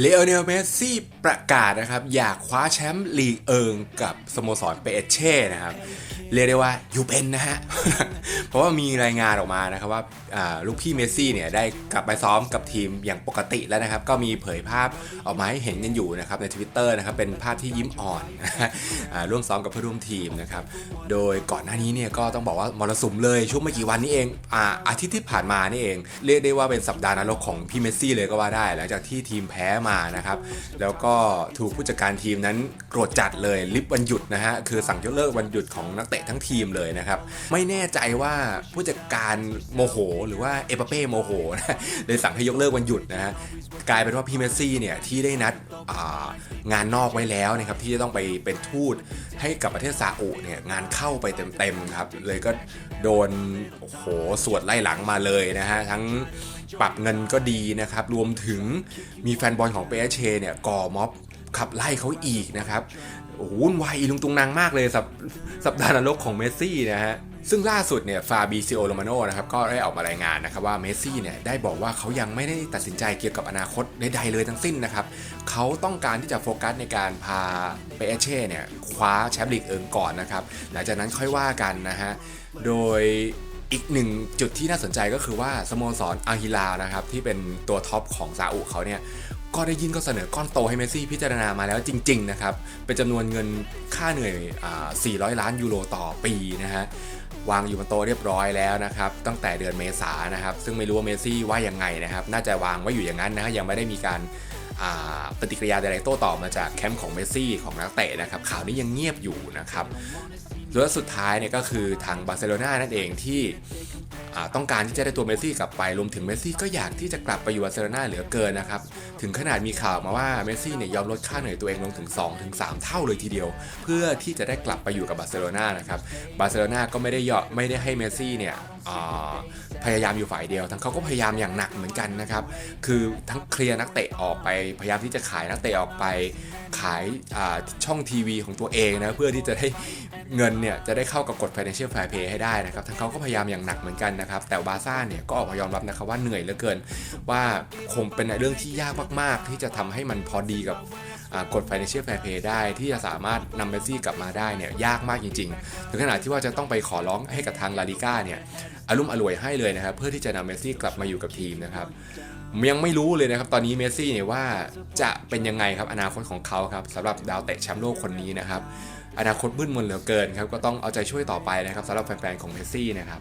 เลโอเนลเมสซี่ประกาศนะครับ อยากคว้าแชมป์ลีกเอิงกับสโมสรเปเช่นะครับ เรียกได้ว่าอยู่เป็นนะฮะ เพราะว่ามีรายงานออกมานะครับว่าลูกพี่เมสซี่เนี่ยได้กลับไปซ้อมกับทีมอย่างปกติแล้วนะครับ ก็มีเผยภาพออกมาให้เห็นกันอยู่นะครับใน Twitter นะครับเป็นภาพที่ยิ้มอ่อนร่วมซ้อมกับเพื่อนร่วมทีมนะครับ โดยก่อนหน้านี้เนี่ยก็ต้องบอกว่ามรสุมเลยช่วงไม่กี่วันนี้เองอาอาทิตย์ที่ผ่านมานี่เอง เรียกได้ว่าเป็นสัปดาห์นรกของพี่เมสซี่เลยก็ว่าได้ หลังจากที่ทีมแพ้มานะครับ แล้วก็ถูกผู้จัดการทีมนั้นโกรธจัดเลยลิฟวันหยุดนะฮะคือสั่งยกเลิกวันหยุดของนักเตะทั้งทีมเลยนะครับ ไม่แน่ใจว่าผู้จัดการโมโห หรือว่าเอเปเป้โมโหนะเลยสั่งให้ยกเลิกวันหยุดนะฮะกลายเป็นว่าพี่เมสซี่เนี่ยที่ได้นัดงานนอกไว้แล้วนะครับที่จะต้องไปเป็นทูตให้กับประเทศซาอุเนี่ยงานเข้าไปเต็มๆครับเลยก็โดนโอ้โหสวดไล่หลังมาเลยนะฮะทั้งปรับเงินก็ดีนะครับรวมถึงมีแฟนบอลของเปเชเนี่ยก่อม็อบขับไล่เขาอีกนะครับโอ้โหวุ่นวายอีลุงตุงนางมากเลยสัปสัปดาห์นรกของเมสซี่นะฮะซึ่งล่าสุดเนี่ยฟาบิซิโอโรมาโนนะครับก็ได้ออกมารายงานนะครับว่าเมสซี่เนี่ยได้บอกว่าเขายังไม่ได้ตัดสินใจเกี่ยวกับอนาคตใดๆเลยทั้งสิ้นนะครับเขาต้องการที่จะโฟกัสในการพาเปเช่เนี่ยคว้าแชมป์ลีกเอิงก่อนนะครับหลังจากนั้นค่อยว่ากันนะฮะโดยอีกหนึ่งจุดที่น่าสนใจก็คือว่าสโมสรอาฮิลานะครับที่เป็นตัวท็อปของซาอุเขาเนี่ย ก็ได้ยื่นข้อเสนอก้อนโตให้เมสซี่พิจารณามาแล้วจริงๆนะครับเป็นจำนวนเงินค่าเหนื่อย 400 ล้านยูโรต่อปีนะฮะวางอยู่บนโต๊ะเรียบร้อยแล้วนะครับตั้งแต่เดือนเมษานะครับซึ่งไม่รู้ว่าเมสซี่ว่ายังไงนะครับน่าจะวางไว้อยู่อย่างนั้นนะฮะยังไม่ได้มีการปฏิกิริยาใดๆโต้ตอบมาจากแคมป์ของเมสซี่ของนักเตะนะครับข่าวนี้ยังเงียบอยู่นะครับแล้วสุดท้ายเนี่ยก็คือทางบาร์เซโลนานั่นเองที่ ต้องการที่จะได้ตัวเมสซี่กลับไป รวมถึงเมสซี่ก็อยากที่จะกลับไปอยู่บาร์เซโลนาเหลือเกินนะครับ ถึงขนาดมีข่าวมาว่าเมสซี่เนี่ยยอมลดค่าเหนื่อยตัวเองลงถึง 2-3 เท่าเลยทีเดียว เพื่อที่จะได้กลับไปอยู่กับบาร์เซโลนานะครับ บาร์เซโลนาก็ไม่ได้ยอมไม่ได้ให้เมสซี่เนี่ยพยายามอยู่ฝ่ายเดียว ทั้งเขาก็พยายามอย่างหนักเหมือนกันนะครับ คือทั้งเคลียร์นักเตะออกไป พยายามที่จะขายนักเตะออกไป ขายช่องทีวีของตัวเองนะ เพื่อที่จะได้ เงินเนี่ยจะได้เข้ากับกฎ financial fair play ให้ได้นะครับทั้งเขาก็พยายามอย่างหนักเหมือนกันนะครับ แต่บาร์ซ่าเนี่ยก็ออกมายอมรับนะครับว่าเหนื่อยเหลือเกิน ว่าคงเป็นเรื่องที่ยากมาก ๆ ที่จะทำให้มันพอดีกับกฎ financial fair play ได้ที่จะสามารถนำเมสซี่กลับมาได้เนี่ยยากมากจริงๆ ถึงขนาดที่ว่าจะต้องไปขอร้องให้กับทางลาลิก้าเนี่ยอารมณ์อร่วยให้เลยนะครับ เพื่อที่จะนำเมสซี่กลับมาอยู่กับทีมนะครับยังไม่รู้เลยนะครับ ตอนนี้เมสซี่เนี่ยว่าจะเป็นยังไงครับอนาคตของเขาครับสำหรับดาวเตะแชมป์โลกคนนี้นะครับ อนาคตมืดมนเหลือเกินครับก็ต้องเอาใจช่วยต่อไปนะครับสำหรับแฟนๆของเมสซี่นะครับ